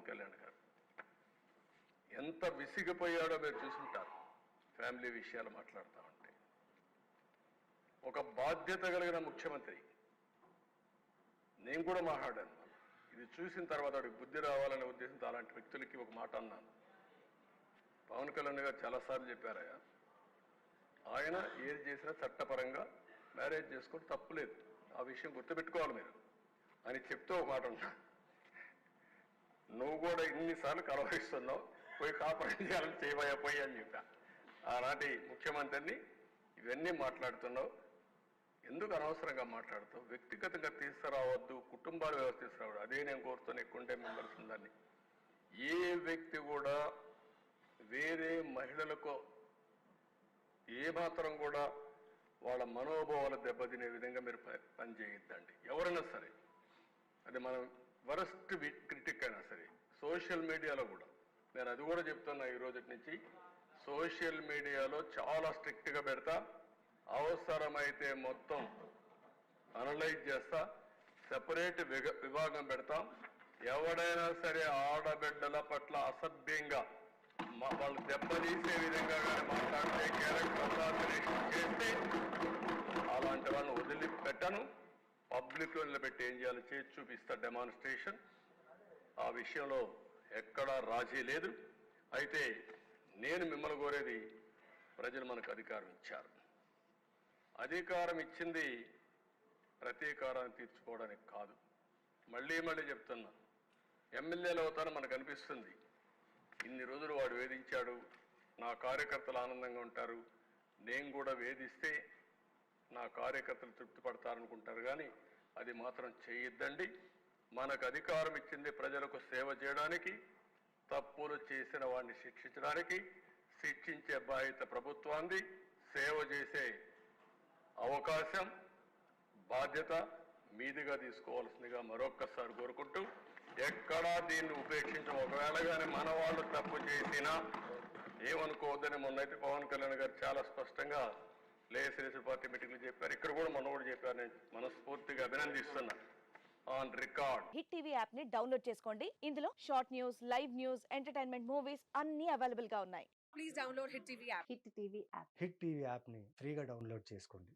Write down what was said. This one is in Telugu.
పవన్ కళ్యాణ్ గారు. ఎంత విసిగిపోయాడో మీరు చూసుంటారు. ఫ్యామిలీ విషయాలు మాట్లాడుతూ ఉంటే. ఒక బాధ్యత కలిగిన ముఖ్యమంత్రి. నేను కూడా మాట్లాడాను. ఇది చూసిన తర్వాత వాడికి బుద్ధి రావాలనే ఉద్దేశంతో అలాంటి వ్యక్తులకి ఒక మాట అన్నాను. పవన్ కళ్యాణ్ గారు చాలాసార్లు చెప్పారయ్యా ఆయన ఏది చేసినా చట్టపరంగా మ్యారేజ్ చేసుకుంటే తప్పులేదు ఆ విషయం గుర్తుపెట్టుకోవాలి మీరు. అని చెప్తూ ఒక మాట ఉన్నా నువ్వు కూడా ఇన్నిసార్లు కలవరిస్తున్నావు. పోయి కాపాడు చేయాలని చేయబోయా పోయి అని చెప్పా. ఆనాటి ముఖ్యమంత్రిని ఇవన్నీ మాట్లాడుతున్నావు. ఎందుకు అనవసరంగా మాట్లాడుతావు? వ్యక్తిగతంగా తీసుకురావద్దు కుటుంబాల వ్యవస్థ తీసుకురావద్దు. అదే నేను కోరుతున్న ఎక్కువంటే మెంబర్స్ ఉందని ఏ వ్యక్తి కూడా వేరే మహిళలకు ఏ మాత్రం కూడా వాళ్ళ మనోభావాలు దెబ్బతినే విధంగా మీరు ప- ఎవరైనా సరే. అది మనం వరస్ట్ క్రిటిక్ అయినా సరే సోషల్ మీడియాలో కూడా. నేను అది కూడా చెప్తున్నా ఈ రోజు నుంచి. సోషల్ మీడియాలో చాలా స్ట్రిక్ట్గా పెడతా. అవసరమైతే మొత్తం అనలైజ్ చేస్తా. సెపరేట్ విభాగం పెడతాం. ఎవడైనా సరే ఆడబిడ్డల పట్ల అసభ్యంగా మా- వాళ్ళు దెబ్బతీసే విధంగా కానీ మాట్లాడితే క్యారెక్టర్ అసాసినేషన్ చేస్తే అలాంటి వాళ్ళని వదిలిపెట్టను. పబ్లిక్లో నిలబెట్టి ఏం చేయాలో? చేసి చూపిస్తా డెమాన్స్ట్రేషన్ ఆ విషయంలో ఎక్కడా రాజీ లేదు. అయితే నేను మిమ్మల్ని కోరేది ప్రజలు మనకు అధికారం ఇచ్చారు. అధికారం ఇచ్చింది ప్రతీకారాన్ని తీర్చుకోవడానికి కాదు. మళ్ళీ మళ్ళీ చెప్తున్నా. ఎమ్మెల్యేలు అవుతారని మనకు అనిపిస్తుంది. ఇన్ని రోజులు వాడు వేధించాడు. నా కార్యకర్తలు ఆనందంగా ఉంటారు. నేను కూడా వేధిస్తే నా కార్యకర్తలు తృప్తి పడతారనుకుంటారు కానీ అది మాత్రం చేయొద్దండి. మనకు అధికారం ఇచ్చింది ప్రజలకు సేవ చేయడానికి తప్పులు చేసిన వాడిని శిక్షించడానికి శిక్షించే బాధ్యత ప్రభుత్వాన్ని సేవ చేసే అవకాశం బాధ్యత మీదిగా తీసుకోవాల్సిందిగా మరొక్కసారి కోరుకుంటూ ఎక్కడా దీన్ని ఉపేక్షించం. ఒకవేళ కానీ మన వాళ్ళు తప్పు చేసినా ఏమనుకోవద్దని మొన్నైతే పవన్ కళ్యాణ్ గారు చాలా స్పష్టంగా లేఎస్ఎన్ఎస్ పార్టీ మీటింగ్లు చెప్పారు. ఇక్కడ కూడా మనోడు చెప్పారు. నేను మనస్ఫూర్తిగా అభినందిస్తున్నా. On record. హిట్ టీవీ యాప్ని డౌన్లోడ్ చేసుకోండి. ఇందులో short news live news entertainment movies అన్ని అవైలబుల్గా ఉన్నాయి. Please download hit TV app. Hit TV app. Hit TV యాప్ని ఫ్రీగా డౌన్లోడ్ చేసుకోండి.